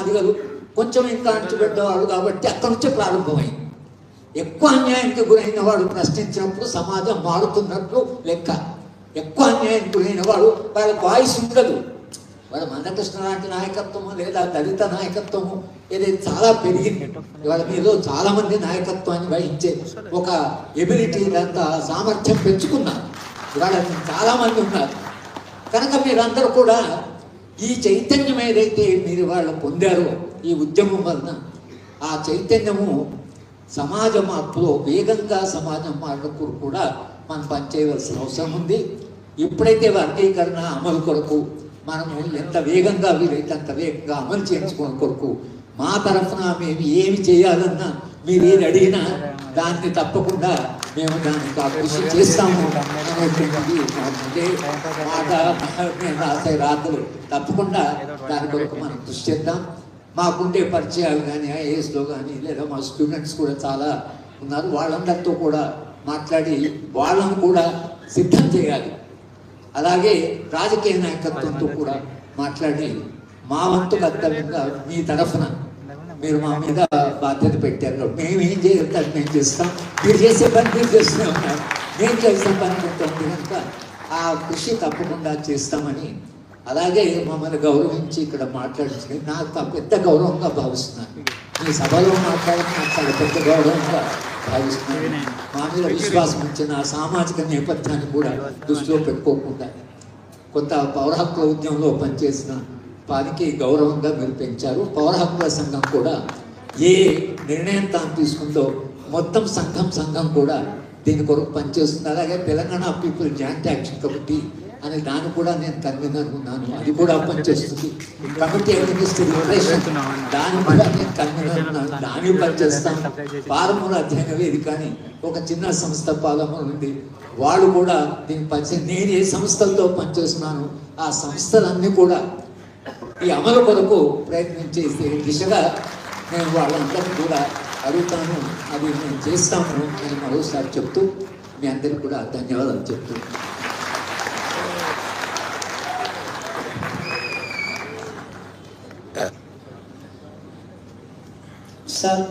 మాదిగలు కొంచెం ఇంకా అంచుపెట్టేవాడు కాబట్టి అక్కడి నుంచే ప్రారంభమైంది ఎక్కువ అన్యాయానికి గురైన వాడు ప్రశ్నించినప్పుడు సమాజం మారుతున్నట్లు లెక్క. ఎక్కువ అన్యాయానికి గురైన వాడు వాళ్ళకు వాయిస్ ఉండదు. వాళ్ళ మందకృష్ణ లాంటి నాయకత్వము లేదా దళిత నాయకత్వము ఏదైతే చాలా పెరిగింది. ఇవాళ మీలో చాలా మంది నాయకత్వాన్ని వహించే ఒక ఎబిలిటీ అంత సామర్థ్యం పెంచుకున్నారు. ఇవాళ చాలా మంది ఉన్నారు. కనుక మీరందరూ కూడా ఈ చైతన్యం ఏదైతే మీరు వాళ్ళు పొందారో ఈ ఉద్యమం వలన ఆ చైతన్యము సమాజ మార్పులో వేగంగా సమాజం మార్పు కూడా మనం పనిచేయవలసిన అవసరం ఉంది. ఎప్పుడైతే వర్గీకరణ అమలు కొరకు మనము ఎంత వేగంగా వీలైతే అంత వేగంగా అమలు చేయించుకోవడం కొరకు మా తరఫున మేము ఏమి చేయాలన్నా మీరు ఏది అడిగినా దాన్ని తప్పకుండా మేము దానికి కృషి చేస్తాము. అనేటువంటిది మాట రాసే రాత్రులు తప్పకుండా దాని కొరకు మనం కృషి చేద్దాం. మాకుండే పరిచయాలు కానీ ఐఏఎస్లో కానీ లేదా మా స్టూడెంట్స్ కూడా చాలా ఉన్నారు. వాళ్ళందరితో కూడా మాట్లాడి వాళ్ళను కూడా సిద్ధం చేయాలి. అలాగే రాజకీయ నాయకత్వంతో కూడా మాట్లాడి మా వంతు కర్తవ్యంగా మీ తరఫున మీరు మా మీద బాధ్యత పెట్టారు. మేము ఏం చేయాలి మేము చేస్తాం. మీరు చేసే పని మీరు చేస్తూనే ఉన్నారు మేము చేసే పని ఉంటుంది కనుక ఆ కృషి తప్పకుండా చేస్తామని అలాగే మమ్మల్ని గౌరవించి ఇక్కడ మాట్లాడించి నాకు పెద్ద గౌరవంగా భావిస్తున్నాను. మీ సభలో మాట్లాడడం నాకు చాలా పెద్ద గౌరవంగా భావిస్తున్నాను. మా మీద విశ్వాసం ఆ సామాజిక నేపథ్యాన్ని కూడా దృష్టిలో పెట్టుకోకుండా కొంత పౌర హక్కుల ఉద్యమంలో పనిచేసిన వారికి గౌరవంగా మీరు పెంచారు. పౌర హక్కుల సంఘం కూడా ఏ నిర్ణయం తాను తీసుకుందో మొత్తం సంఘం సంఘం కూడా దీని కొరకు పనిచేస్తుంది. అలాగే Telangana people joint action committee అనే దాన్ని కూడా నేను కన్వీనర్ ఉన్నాను అది కూడా పనిచేస్తుంది. కమిటీ అడ్మినిస్ట్రీ దాని కూడా నేను కన్వీనర్ ఉన్నాను దాన్ని పనిచేస్తాను పాలమూల అధ్యయన వేదిక కానీ ఒక చిన్న సంస్థ పాలమూల ఉంది. వాళ్ళు కూడా దీన్ని పనిచే నేను ఏ సంస్థలతో పనిచేస్తున్నాను ఆ సంస్థలన్నీ కూడా ఈ అమలు కొరకు ప్రయత్నం చేసే దిశగా నేను వాళ్ళందరినీ కూడా అడుగుతాను. అది మేము చేస్తాను అని మరోసారి చెప్తూ మీ అందరికీ కూడా ధన్యవాదాలు చెప్తూ. సార్